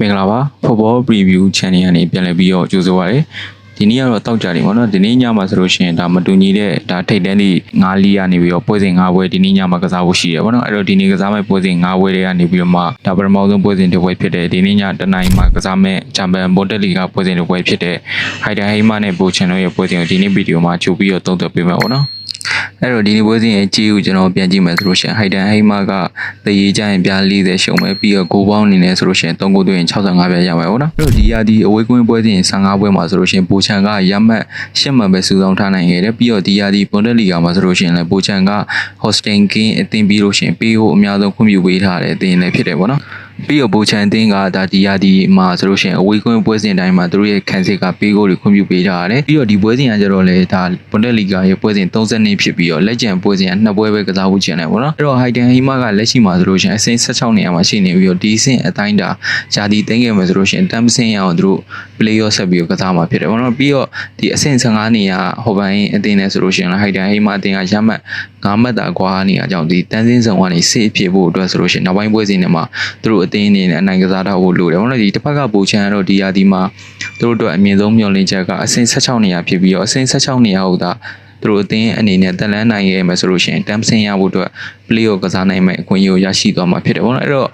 မင်္ဂလာပါ Football Preview Channel ကနေပြန်လည်ပြီးတော့ကြိုဆိုပါရစေဒီနေ့ကတော့တောက်ကြတယ်ပေါ့နော်ဒီနေ့ညမှာဆိုလို့ရှိရင်ဒါမတူညီတဲ့ဒါထိတ်တန်းလေး9လီကနေပြီးတော့ပွဲစဉ်9ပွဲဒီနေ့ညမှာကစားဖို့ရှိတယ်ပေါ့နော်အဲ့တော့ဒီနေ့ကစားမဲ့ပွဲစဉ်9ပွဲတွေကနေပြီးတော့မှဒါပထမဆုံးပွဲစဉ်တစ်ပွဲဖြစ်တယ်ဒီနေ့ညတနင်္လာမှာကစားမဲ့ချန်ပီယံဘွန်တက်လီဂါပွဲစဉ်တစ်ပွဲဖြစ်တဲ့ဟိုက်ဒန်ဟိမာနဲ့ဘိုချန်တို့ရဲ့ပွဲစဉ်ကိုဒီနေ့ဗီဒီယိုမှာချုပ်ပြီးတော့သုံးသပ်ပေးမယ်ပေါ့နော် အဲ့တော့ဒီနေ့ပွဲစဉ်ရဲ့ကြီးကိုကျွန်တော်ပြန်ကြည့်မယ်ဆိုလို့ရှိရင်ဟိုက်တန်ဟိမာကတရေကြရင်ပြား40ရှုံမယ်ပြီးတော့ကိုပေါင်းအနေနဲ့ဆိုလို့ရှိရင်3ကိုသွင်း65ပြားရမယ်ဟုတ်နော်အဲ့တော့ဒီရာဒီအဝေးကွင်းပွဲစဉ်15ပွဲမှာဆိုလို့ရှိရင်ပိုချန်ကရမှတ်10မှတ်ပဲစုဆောင်ထားနိုင်ခဲ့တယ်ပြီးတော့ဒီရာဒီဘွန်ဒက်လီဂါမှာဆိုလို့ရှိရင်လည်းပိုချန်ကဟော့စတင်ကင်းအသင်းပြီးလို့ရှိရင်ပေးဖို့အများဆုံးခွင့်ပြုပေးထားတဲ့အသင်းလည်းဖြစ်တယ်ပေါ့နော် ပြီးတော့ဘိုချန်အသင်းကဒါဒီယာဒီမှာဆိုလို့ရှိရင်အဝေးကွင်းပွဲစဉ်တိုင်းမှာသူတို့ရဲ့ခံစစ်ကပေးကိုတွေခွင့်ပြုပေးထားရတယ်ပြီးတော့ဒီပွဲစဉ်ကကျတော့လေဒါဘွန်ဒက်လီဂါရဲ့ပွဲစဉ်30နှစ်ဖြစ်ပြီးတော့လက်ကျန်ပွဲစဉ်ကနှစ်ပွဲပဲကစားဖို့ကျန်တယ်ပေါ့နော်အဲ့တော့ဟိုက်တန်ဟီမာကလက်ရှိမှာဆိုလို့ရှိရင်အဆင့်16နေရာမှာရှိနေပြီးတော့ဒီအဆင့်အတိုင်းဒါဂျာဒီသိမ်းခဲ့မယ်ဆိုလို့ရှိရင်တမ်ပစင်ရအောင်သူတို့ play off ဆက်ပြီးတော့ကစားမှာဖြစ်တယ်ပေါ့နော်ပြီးတော့ဒီအဆင့်15နေရာဟိုဘိုင်းအသင်းနဲ့ဆိုလို့ရှိရင်ဟိုက်တန်ဟီမာအသင်းကရမှတ်9မှတ်တာကွာနေရာကြောင့်ဒီတန်းစင်းဆောင်ကနေဆေးအဖြစ်ဖို့အတွက်ဆိုလို့ရှိရင်နောက်ပိုင်းပွဲစဉ်တွေမှာသူတို့အသင်းအနေနဲ့အနိုင်ကစားတော့ဖို့လိုတယ်ပေါ့နော်ဒီတစ်ဖက်ကပူချန်ကတော့ဒီယာဒီမှာသူတို့အတွက်အမြင့်ဆုံးမျှော်လင့်ချက်ကအဆင့်16နေရာဖြစ်ပြီးတော့အဆင့်16နေရာဟုတ်တာသူတို့အသင်းအနေနဲ့တက်လန်းနိုင်ရမယ်ဆိုလို့ရှိရင်တမ်ဆင်ရဖို့အတွက် play off ကစားနိုင်မယ့်အခွင့်အရေးကိုရရှိသွားမှာဖြစ်တယ်ပေါ့နော်အဲ့တော့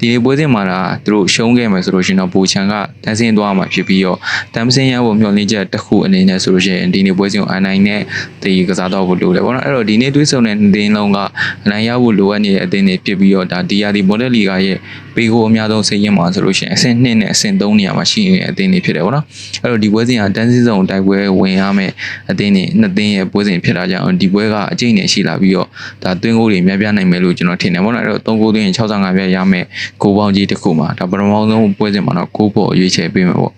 ဒီနေ့ပွဲစဉ်မှာဒါသူတို့ရှုံးခဲ့မယ်ဆိုလို့ရှိရင်တော့ပူချန်ကတန်းစင်းသွားမှာဖြစ်ပြီးတော့တမ်ဆင်ရဖို့မျှော်လင့်ချက်တစ်ခုအနေနဲ့ဆိုလို့ရှိရင်ဒီနေ့ပွဲစဉ်ကိုအနိုင်နဲ့ဒီကစားတော့ဖို့လိုတယ်ပေါ့နော်အဲ့တော့ဒီနေ့တွေးဆုံတဲ့အသင်းလုံးကအနိုင်ရဖို့လိုအပ်နေတဲ့အသင်းတွေဖြစ်ပြီးတော့ဒါဒီယာဒီမော်ဒယ်လီဂါရဲ့ ပေကိုအများဆုံးစိတ်ရင်းမှာဆိုလို့ရှိရင်အဆင့်2နဲ့အဆင့်3နေရာမှာရှိနေတဲ့အသင်းတွေဖြစ်တယ်ပေါ့နော်အဲ့တော့ဒီပွဲစဉ်ကတန်းစင်းဆောင်တိုက်ပွဲဝင်ရမယ်အသင်းတွေနှစ်သင်းရဲ့ပွဲစဉ်ဖြစ်တာကြောင့်ဒီပွဲကအကျိတ်နဲ့ရှိလာပြီးတော့ဒါသွင်းကိုတွေများပြားနိုင်မယ်လို့ကျွန်တော်ထင်တယ်ပေါ့နော်အဲ့တော့3ကိုသွင်း65ပြားရမယ်ကိုပေါင်းကြီးတစ်ခုမှာဒါပထမဆုံးပွဲစဉ်မှာတော့ကိုပေါ့ရွေးချယ်ပေးမယ်ပေါ့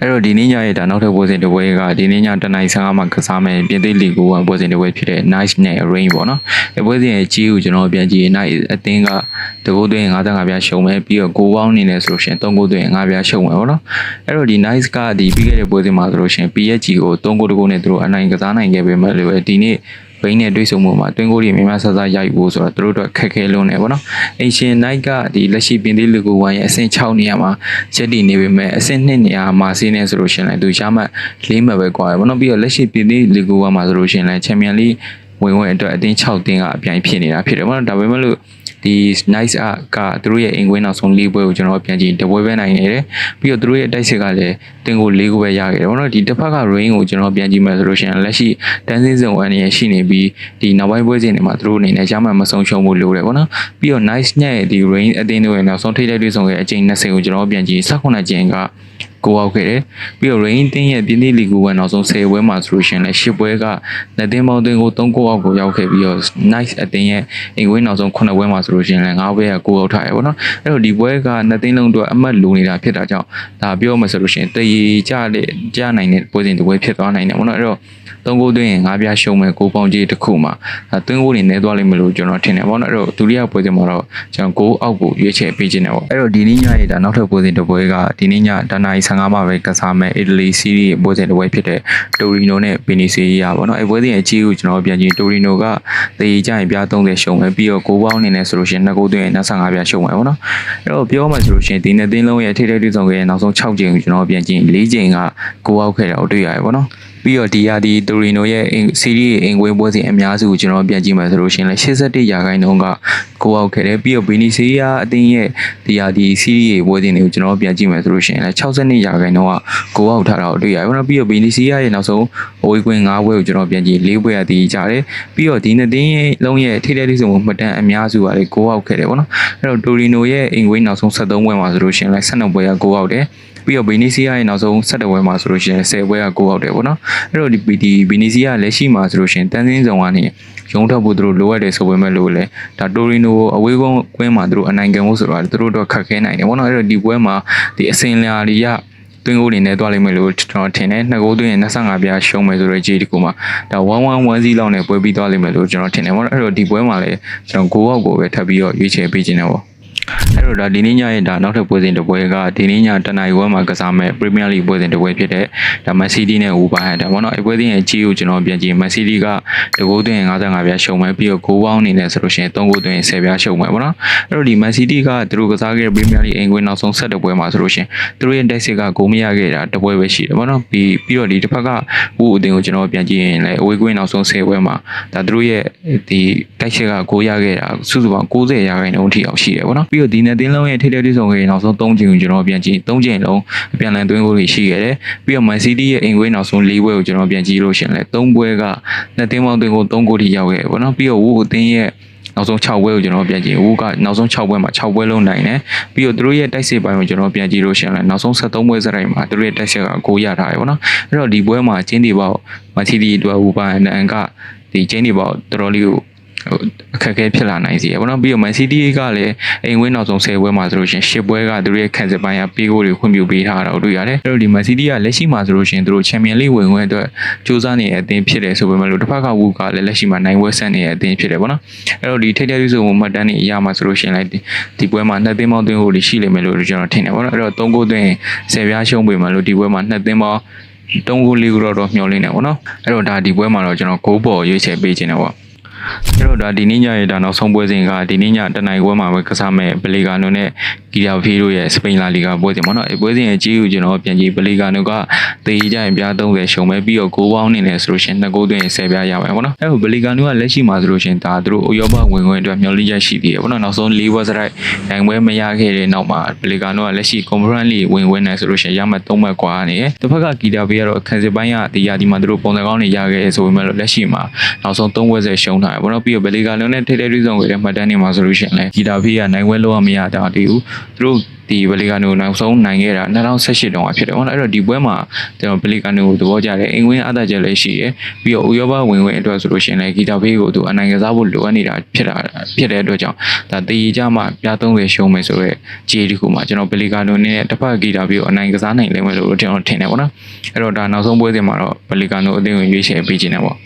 အဲ့တော့ဒီနေ့ညရဲ့ဒါနောက်ထပ်ပွဲစဉ်တစ်ပွဲကဒီနေ့ညတနင်္လာ15မှာကစားမယ်ပြင်သစ်လီဂိုကပွဲစဉ်တစ်ပွဲဖြစ်တဲ့ Nice နဲ့ Rain ပေါ့နော်။အဲ့ပွဲစဉ်ရဲ့ကြီးကိုကျွန်တော်ပြန်ကြည့်ရင် Nice အသင်းကတကိုးသွင်း55ပြားရှုံမယ်ပြီးတော့ကိုပေါင်းအနေနဲ့ဆိုလို့ရှိရင်3ကိုးသွင်း5ပြားရှုံမယ်ပေါ့နော်။အဲ့တော့ဒီ Nice ကဒီပြီးခဲ့တဲ့ပွဲစဉ်မှာဆိုလို့ရှိရင် PSG ကို3ကိုးတကိုးနဲ့သူတို့အနိုင်ကစားနိုင်ခဲ့ပေမဲ့လည်းဒီနေ့ ဘိန်းနဲ့တွေ့ဆုံမှုမှာတွင်းကိုတွေများများဆဆရိုက်ဖို့ဆိုတော့သူတို့တို့ခက်ခဲလုံးနေပေါ့နော်။အင်ရှင်နိုင်ကဒီလက်ရှိပင်သီးလူကိုဝိုင်းရဲ့အဆင့်6နေရာမှာချက်တည်နေပေမဲ့အဆင့်2နေရာမှာစီးနေဆိုလို့ရှိရင်လည်းသူရမှတ်၄မှတ်ပဲကွာရပေါ့နော်။ပြီးတော့လက်ရှိပင်သီးလူကိုဝိုင်းမှာဆိုလို့ရှိရင်လည်းချန်ပီယံလိ ဝင်ဝင်အတွက်အသင်း6တင်းကအပြိုင်ဖြစ်နေတာဖြစ်တယ်ပေါ့နော်။ဒါပေမဲ့လို့ဒီ nice အကသူတို့ရဲ့အင်ကွင်းနောက်ဆုံး၄ပွဲကိုကျွန်တော်ပြန်ကြည့်တပွဲပဲနိုင်နေတယ်ပြီးတော့သူတို့ရဲ့တိုက်စစ်ကလည်းတင်ကို၄ခုပဲရခဲ့တယ်ဘောနော်ဒီတစ်ဖက်က rain ကိုကျွန်တော်ပြန်ကြည့်မယ်ဆိုလို့ရှိရင်လက်ရှိတန်းစင်းစုံအနေနဲ့ရှိနေပြီးဒီနောက်ပိုင်းပွဲစဉ်တွေမှာသူတို့အနေနဲ့ရမှတ်မဆုံးရှုံးဖို့လိုတယ်ဘောနော်ပြီးတော့ nice ညရဲ့ဒီ rain အသင်းတို့ရဲ့နောက်ဆုံးထိပ်တိုက်တွေ့ဆုံရဲ့အချိန်20ကိုကျွန်တော်ပြန်ကြည့်18ကျင်းက ကိုအောက်ခဲ့တယ်ပြီးတော့ rain တင်းရဲ့ပြင်းသီးလီဂူကနောက်ဆုံး10ပွဲမှာဆိုလို့ရှိရင်လည်း10ပွဲကလက်သင်းပေါင်းသွင်းကို3ကိုအောက်ကိုရောက်ခဲ့ပြီးတော့ nice အသင်းရဲ့အိမ်ဝင်းနောက်ဆုံး9ပွဲမှာဆိုလို့ရှိရင်လည်း9ပွဲကကိုအောက်ထားရပေါ့နော်အဲ့တော့ဒီပွဲကနှစ်သင်းလုံးတို့အမှတ်လိုနေတာဖြစ်တာကြောင့်ဒါပြောမှဆိုလို့ရှိရင်တရေကြတဲ့ကြနိုင်တဲ့ပွဲစဉ်တစ်ပွဲဖြစ်သွားနိုင်တယ်ပေါ့နော်အဲ့တော့သုံးကိုသွင်းရင်ငါးပြားရှုံးမဲ့ကိုပေါင်းကြီးတစ်ခုမှာအဲသွင်းကိုနေနေသွားလိမ့်မယ်လို့ကျွန်တော်ထင်တယ်ပေါ့နော်အဲ့တော့ဒုတိယပွဲစဉ်မှာတော့ကျွန်တော်ကိုအောက်ကိုရွေးချယ်ပေးခြင်းတယ်ပေါ့အဲ့တော့ဒီနေ့ညရဲ့ဒါနောက်ထပ်ပွဲစဉ်တစ်ပွဲကဒီနေ့ညဒါနိုင်15မှာပဲကစားမဲ့အီတလီစီးရီးပွဲစဉ်တစ်ပွဲဖြစ်တဲ့တိုရီနိုနဲ့ပီနီစီယာပေါ့နော်အဲ့ပွဲစဉ်ရဲ့အကြီးကိုကျွန်တော်ပြန်ကြည့်တိုရီနိုကတရေကြရင်ပြား30ရှုံးမယ်ပြီးတော့ကိုပေါင်းနေနေဆိုလို့ရှိရင်နှစ်ကိုသွင်းရင်25ပြားရှုံးမယ်ပေါ့နော်အဲ့တော့ပြောမှဆိုလို့ရှိရင်ဒီနှစ်သင်းလုံးရဲ့ထိထိတွေ့ဆုံခဲ့တဲ့နောက်ဆုံး6ချိန်ကိုကျွန်တော်ပြန်ကြည့်4ချိန်ကကိုအောက်ခဲ့တာကိုတွေ့ရတယ်ပေါ့နော် ပြီးတော့ဒီရာဒီတိုရီနိုရဲ့စီးရီးအင်ကွင်းပွဲစဉ်အများစုကိုကျွန်တော်ပြန်ကြည့်မယ်ဆိုလို့ရှိရင်လည်း81ရာခိုင်နှုန်းကကိုအောက်ခဲ့တယ်ပြီးတော့ဘီနီစီယာအသင်းရဲ့ဒီရာဒီစီးရီးပွဲစဉ်တွေကိုကျွန်တော်ပြန်ကြည့်မယ်ဆိုလို့ရှိရင်လည်း62ရာခိုင်နှုန်းကကိုအောက်ထားတာကိုတွေ့ရတယ်ပေါ့နော်ပြီးတော့ဘီနီစီယာရဲ့နောက်ဆုံးအဝေးကွင်း5ပွဲကိုကျွန်တော်ပြန်ကြည့်4ပွဲရတည်ကြတယ်ပြီးတော့ဒီနှစ်သင်းရဲ့လုံးရဲ့ထိတဲ့ထိဆုံးမှတ်တမ်းအများစုကလည်းကိုအောက်ခဲ့တယ်ပေါ့နော်အဲ့တော့တိုရီနိုရဲ့အင်ကွင်းနောက်ဆုံး73ပွဲမှာဆိုလို့ရှိရင်လည်း12ပွဲကကိုအောက်တယ်ပြီးတော့ဘီနီစီယာရဲ့နောက်ဆုံး7ပွဲမှာဆိုလို့ရှိရင်10ပွဲက9အောက်တယ်ပေါ့နော်အဲ့တော့ဒီဒီဘီနီစီယာလက်ရှိမှာဆိုလို့ရှိရင်တန်းစင်းဆောင်ကနေရုံးထွက်ဖို့သူတို့လိုအပ်တယ်ဆိုပေမဲ့လို့လေဒါတိုရီနိုအဝေးကုန်းကွင်းမှာသူတို့အနိုင်ခံဖို့ဆိုတော့သူတို့တော့ခက်ခဲနိုင်တယ်ပေါ့နော်အဲ့တော့ဒီပွဲမှာဒီအစင်လာတွေရတွင်းကိုနေနဲ့တွားလိမ့်မယ်လို့ကျွန်တော်ထင်တယ်နှစ်ကိုတွင်းရင်25ပြားရှုံးမယ်ဆိုတော့ဂျေဒီကိုမှာဒါ1110စီလောက်နဲ့ပွဲပြီးသွားလိမ့်မယ်လို့ကျွန်တော်ထင်တယ်ပေါ့နော်အဲ့တော့ဒီပွဲမှာလည်းကျွန်တော်9အောက်ကိုပဲထပ်ပြီးတော့ရွေးချယ်ပေးခြင်းတယ်ပေါ့အဲ့ တော့ဒါဒီနေ့ညရဲ့ဒါနောက်ထပ်ပွဲစဉ်တစ်ပွဲကဒီနေ့ညတနင်္လာရီဝက်မှာကစားမဲ့ Premier League ပွဲစဉ်တစ်ပွဲဖြစ်တဲ့ဒါ Man City နဲ့ Wolverhampton ပေါ့နော်အဲ့ပွဲစဉ်ရဲ့ကြီးကိုကျွန်တော်ပြန်ကြည့် Man City ကတကိုးသွင်း55ပြားရှုံမဲ့ပြီးတော့ဂိုးပေါင်းအနေနဲ့ဆိုလို့ရှိရင်3ဂိုးသွင်း10ပြားရှုံမဲ့ပေါ့နော်အဲ့တော့ဒီ Man City ကသူတို့ကစားခဲ့တဲ့ Premier League အင်္ဂွေနောက်ဆုံးဆက်တဲ့ပွဲမှာဆိုလို့ရှိရင်သူတို့ရဲ့တိုက်စစ်ကဂိုးမရခဲ့တာတစ်ပွဲပဲရှိတယ်ပေါ့နော်ပြီးပြီးတော့ဒီတစ်ဖက်ကဦးအသင်းကိုကျွန်တော်ပြန်ကြည့်ရင်လည်းအဝေးကွင်းနောက်ဆုံး10ပွဲမှာဒါသူတို့ရဲ့ဒီတိုက်စစ်ကဂိုးရခဲ့တာစုစုပေါင်း90ရာခိုင်နှုန်းထိအောင်ရှိတယ်ပေါ့နော်ပြီးတော့ဒီနယ်သင်းလုံးရဲ့ထိတဲ့ထိဆုံးခဲ့နောက်ဆုံး3ချိန်ကိုကျွန်တော်ပြန်ကြည့်3ချိန်လုံးအပြန်အလှန်သွင်းဂိုးတွေရှိခဲ့တယ်ပြီးတော့ Man City ရဲ့အင်္ဂွေနောက်ဆုံး4ပွဲကိုကျွန်တော်ပြန်ကြည့်လို့ရှိရင်လည်း3ပွဲကနှစ်သင်းပေါင်းသွင်းဂိုး3ဂိုးထိရောက်ခဲ့တယ်ပေါ့နော်ပြီးတော့ဦးအသင်းရဲ့နောက်ဆုံး6ပွဲကိုကျွန်တော်ပြန်ကြည့်ဦးကနောက်ဆုံး6ပွဲမှာ6ပွဲလုံးနိုင်တယ်ပြီးတော့သူတို့ရဲ့တိုက်စစ်ပိုင်းကိုကျွန်တော်ပြန်ကြည့်လို့ရှိရင်လည်းနောက်ဆုံး73ပွဲစရိုက်မှာသူတို့ရဲ့တိုက်စစ်ကကိုရထားတယ်ပေါ့နော်အဲ့တော့ဒီပွဲမှာချင်းတီပေါက်မန်စီးတီးအတွက်ဦးပိုင်းအန်ကဒီချင်းတီပေါက်တော်တော်လေးကို ဟိုအခက်အခဲဖြစ်လာနိုင်စီရယ်ပေါ့နော်ပြီးတော့ Man City ကလည်းအိမ်ဝင်းနောက်ဆုံး10ပွဲမှာဆိုလို့ရှိရင်10ပွဲကသူတို့ရဲ့ခံစစ်ပိုင်းကပေးကိုတွေခွင့်ပြုပေးထားတာကိုတွေ့ရတယ်အဲ့တော့ဒီ Man City ကလက်ရှိမှာဆိုလို့ရှိရင်သူတို့ Champions League ဝင်ခွင့်အတွက်စူးစမ်းနေတဲ့အသင်းဖြစ်တယ်ဆိုပေမဲ့လို့တစ်ဖက်ကဝူကလည်းလက်ရှိမှာနိုင်ပွဲဆက်နေတဲ့အသင်းဖြစ်တယ်ပေါ့နော်အဲ့တော့ဒီထိပ်တဲ့ဆိုမှတ်တမ်းတွေအရမှာဆိုလို့ရှိရင်လည်းဒီဒီပွဲမှာနှစ်သင်းပေါင်းသွင်းဖို့တွေရှိလိမ့်မယ်လို့ကျွန်တော်ထင်တယ်ပေါ့နော်အဲ့တော့3ဂိုးသွင်း10ပြားရှုံးပေမဲ့လို့ဒီပွဲမှာနှစ်သင်းပေါင်း3ဂိုး4ဂိုးတော့မျှော်လင့်နေပေါ့နော်အဲ့တော့ဒါဒီပွဲမှာတော့ကျွန်တော်ဂိုးပေါ်ရွေးချယ်ပေးခြင်းတယ်ပေါ့ အဲ့တော့ဒါဒီနေ့ညရဲ့ဒါနောက်ဆုံးပွဲစဉ်ကဒီနေ့ညတနင်္ဂနွေပွဲမှာပဲကစားမဲ့ဘလီဂါနိုနဲ့ဂီတာဖီတို့ရဲ့စပိန်လာလီဂါပွဲစဉ်ပေါ့နော်အဲ့ပွဲစဉ်ရဲ့ကြီးကိုကျွန်တော်ပြန်ကြည့်ဘလီဂါနိုကတေးကြရင်ပြား30ရှုံမဲ့ပြီးတော့ဂိုးပေါင်းနေတယ်ဆိုလို့ရှရင်နှစ်ဂိုးသွင်း10ပြားရမယ်ပေါ့နော်အဲ့တော့ဘလီဂါနိုကလက်ရှိမှာဆိုလို့ရှရင်ဒါသူတို့ဥရောပဝင်ခွင့်အတွက်မျှော်လင့်ချက်ရှိသေးတယ်ပေါ့နော်နောက်ဆုံး၄ပွဲစရိုက်နိုင်ပွဲမရခဲ့တဲ့နောက်မှာဘလီဂါနိုကလက်ရှိ conference league ဝင်ခွင့်နဲ့ဆိုလို့ရှရင်ရမှတ်3မှတ်กว่าနေတယ်တစ်ဖက်ကဂီတာဖီကတော့ခံစစ်ပိုင်းကဒီရာဒီမှာသူတို့ပုံစံကောင်းတွေရခဲ့တယ်ဆိုပေမဲ့လို့လက်ရှိမှာနောက်ဆုံး3ပွဲစရှုံးထား တယ်ပေါ့နော်ပြီးတော့ဘလီဂါနိုနဲ့ထိတဲ့ရီဆောင်ခဲ့တဲ့မှတ်တမ်းတွေမှာဆိုလို့ရှရင်လည်းဂီတာဖီကနိုင်ပွဲလောက်မရတာတည်းဘူးသူတို့ဒီဘလီဂါနိုနောက်ဆုံးနိုင်ခဲ့တာ2018တောင်ဖြစ်တယ်ပေါ့နော်အဲ့တော့ဒီပွဲမှာကျွန်တော်ဘလီဂါနိုကိုသဘောကျတယ်အင်္ဂဝင်းအသာချက်လည်းရှိတယ်ပြီးတော့ဥရောပဝင်ဝင်အတွက်ဆိုလို့ရှိရင်လည်းဂီတာဖေးကိုသူအနိုင်ကစားဖို့လိုအပ်နေတာဖြစ်တာဖြစ်တဲ့အတွက်ကြောင့်ဒါတေးကြမှာပြ30ရှုံးမယ်ဆိုတော့ဂျေဒီကူမှာကျွန်တော်ဘလီဂါနိုနဲ့တစ်ဖက်ဂီတာဖေးကိုအနိုင်ကစားနိုင်လိမ့်မယ်လို့ကျွန်တော်ထင်တယ်ပေါ့နော်အဲ့တော့ဒါနောက်ဆုံးပွဲစဉ်မှာတော့ဘလီဂါနိုအသင်းကိုရွေးချယ်ပေးခြင်းတယ်ပေါ့